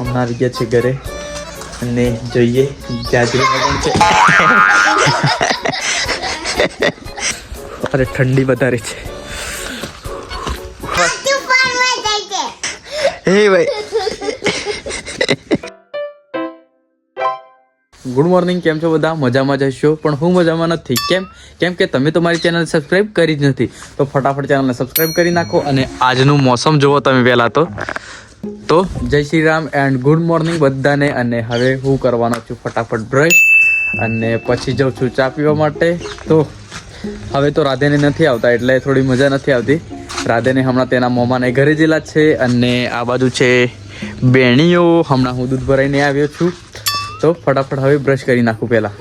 હમણાં આવી ગયા છે ઘરે. અને જોઈએ જાજરી છે. અરે, ઠંડી વધારે છે. હે ભાઈ. ગુડ મોર્નિંગ, કેમ છો બધા? મજામાં જશો પણ હું મજામાં નથી. કેમ? કેમ કે તમે તો મારી ચેનલ સબસ્ક્રાઇબ કરી જ નથી. તો ફટાફટ ચેનલને સબસ્ક્રાઇબ કરી નાખો અને આજનું મોસમ જુઓ તમે વહેલા તો. તો જય Shri Ram and good morning બધાને. અને હવે હું કરવાનો છું ફટાફટ બ્રશ અને પછી જાઉં છું ચા પીવા માટે. તો હવે તો રાધેને નથી આવતા, એટલે થોડી મજા નથી આવતી. રાધેને હમણાં તેના મોમાને ઘરે જેલા છે અને આ બાજુ છે બેણીઓ. હમણાં હું દૂધ ભરાઈને આવ્યો છું. તો ફટાફટ હવે બ્રશ કરી નાખું પહેલાં.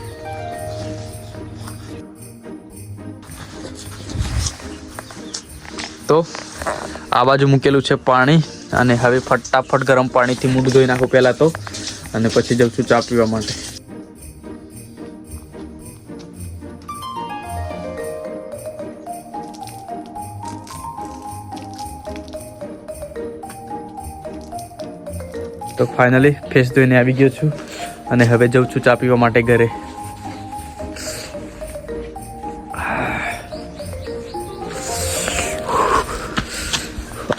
તો આ બાજુ મૂકેલું છે પાણી. અને હવે ફટાફટ ગરમ પાણીથી મૂઢ ધોઈ નાખું પહેલાં તો. અને પછી જાઉં છું ચા પીવા માટે. તો ફાઇનલી ફેસ ધોઈને આવી ગયો છું. અને હવે જઉં છું ચા પીવા માટે ઘરે.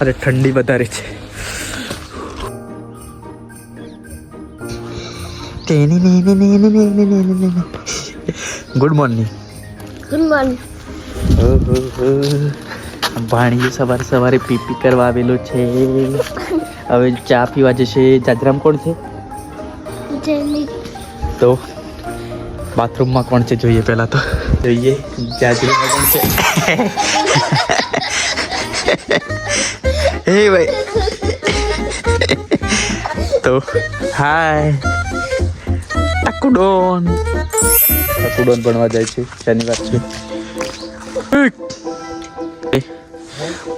અરે ઠંડી વધારે છે. ગુડ મોર્નિંગ ગુડ મોર્નિંગ ભાણીએ સવારે સવારે પીપી કરવા આવેલો છે હવે ચા પીવા જશે જાજરામ કોણ છે તો બાથરૂમમાં કોણ છે જોઈએ પહેલા તો જોઈએ જાજરામાં કોણ છે હે ભાઈ તો હાય ટકુડોન કાકુડોન ભણવા જાય છે શનિવાર છે?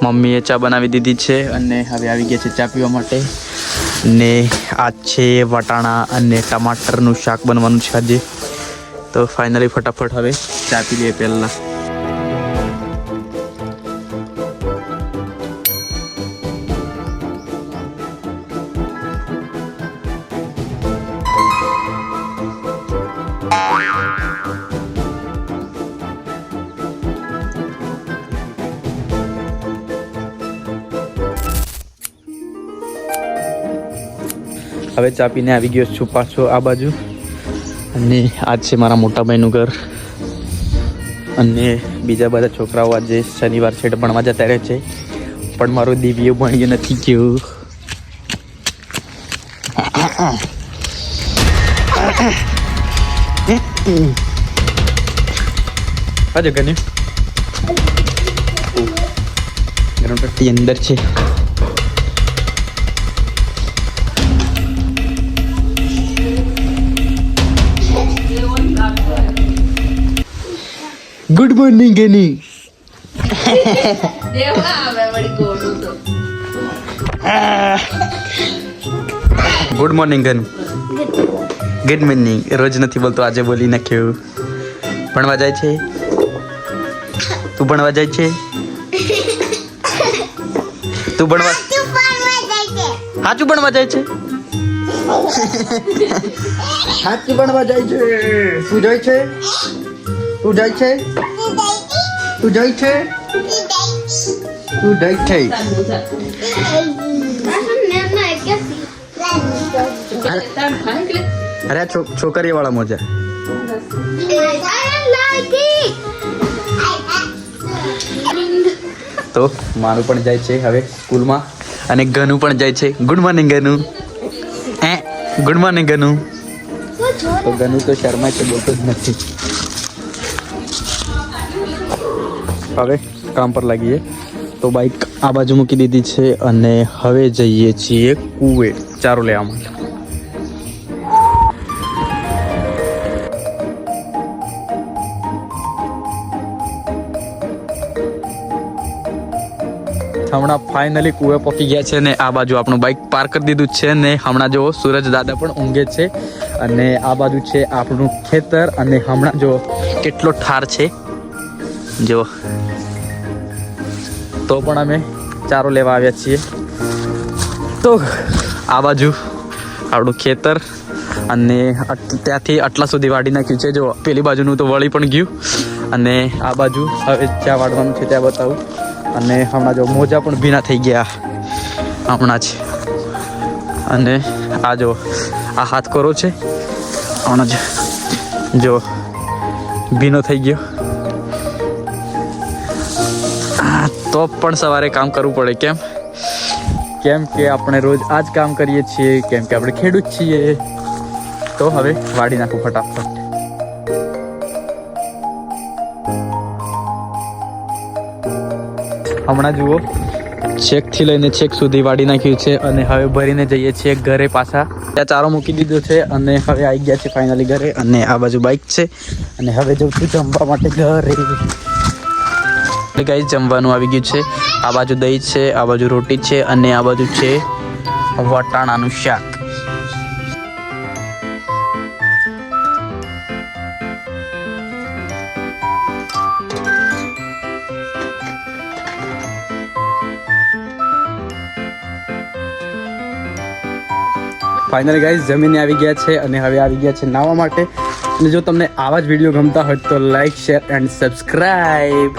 મમ્મીએ ચા બનાવી દીધી છે અને હવે આવી ગયા છે ચા પીવા માટે. ને આ છે વટાણા અને ટમાટરનું શાક બનવાનું છે આજે. તો ફાઇનલી ફટાફટ હવે ચા પી લઈએ પહેલાં. હવે ચા પીને આવી ગયો છું પાછો આ બાજુ. અને આજ છે મારા મોટાભાઈનું ઘર. અને બીજા બધા છોકરાઓ આજે શનિવાર છે ભણવા જતા રહે છે. પણ મારો દિવ્ય ભણ્યો નથી ગયો. હાજો ગણ્યું અંદર છે. ગુડ મોર્નિંગ એની ગુડ મોર્નિંગ ગન ગુડ મોર્નિંગ રોજ નથી બોલતો આજે બોલી નાખ્યું. ભણવા જાય છે? તું ભણવા જાય છે? તું ભણવા સાચું ભણવા જાય છે. સાચું ભણવા જાય છે. શું જાય છે? તું જાય છે? તું જાય છે? તું જાય છે? અરે છોકરી વાળા મોજા. તો મારું પણ જાય છે હવે સ્કૂલમાં અને ઘનું પણ જાય છે. ગુડ મોર્નિંગ ઘનું એ ગુડ મોર્નિંગ ઘનું તો ઘનું તો શર્મા છે, બોલતો જ નથી. હવે કામ પર લાગીએ. તો બાઈક આ બાજુ મૂકી દીધી છે અને હવે જઈએ છીએ કુવે, ચારો લેવા માટે. હમણાં ફાઇનલી કુવે પહોંચી ગયા છે ને આ બાજુ આપણું બાઇક પાર્ક કરી દીધું છે ને હમણાં જો સૂરજ દાદા પણ ઊંઘે છે. અને આ બાજુ છે આપણું ખેતર અને હમણાં જો કેટલો ઠાર છે. જો. તો પણ અમે ચારો લેવા આવ્યા છીએ. તો આ બાજુ આપણું ખેતર અને ત્યાંથી આટલા સુધી વાડી નાખ્યું છે. જો, પેલી બાજુનું તો વળી પણ ગયું. અને આ બાજુ હવે જ્યાં વાળવાનું છે ત્યાં બતાવું. અને હમણાં જો મોજા પણ ભીના થઈ ગયા. હમણાં જ. અને આ જો, આ હાથ કરો છે. હમણાં જ. જો, ભીનો થઈ ગયો. તો પણ સવારે કામ કરવું પડે, કેમ? કેમ કે આપણે રોજ આ જ કામ કરીએ છીએ, કેમ કે આપણે ખેડૂત છીએ. તો હવે વાડી નાખું ફટાફટ. હમણાં જુઓ, છેકથી લઈને છેક સુધી વાડી નાખ્યું છે અને હવે ભરીને જઈએ છીએ ઘરે પાછા. ત્યાં ચારો મૂકી દીધો છે અને હવે આવી ગયા છે ફાઇનલી ઘરે અને આ બાજુ બાઇક છે. અને હવે જઉં છું જમવા માટે ઘરે. ગાઈ જમવાનું આવી ગયું છે. આ બાજુ દહીં છે, આ બાજુ રોટી છે અને આ બાજુ છે વટાણાનું શાક. ફાઇનલ ગાઈઝ જમીને આવી ગયા છે અને હવે આવી ગયા છે નાવા માટે. અને જો તમને આવા જ વીડિયો ગમતા હોય તો લાઈક શેર એન્ડ સબસ્ક્રાઈબ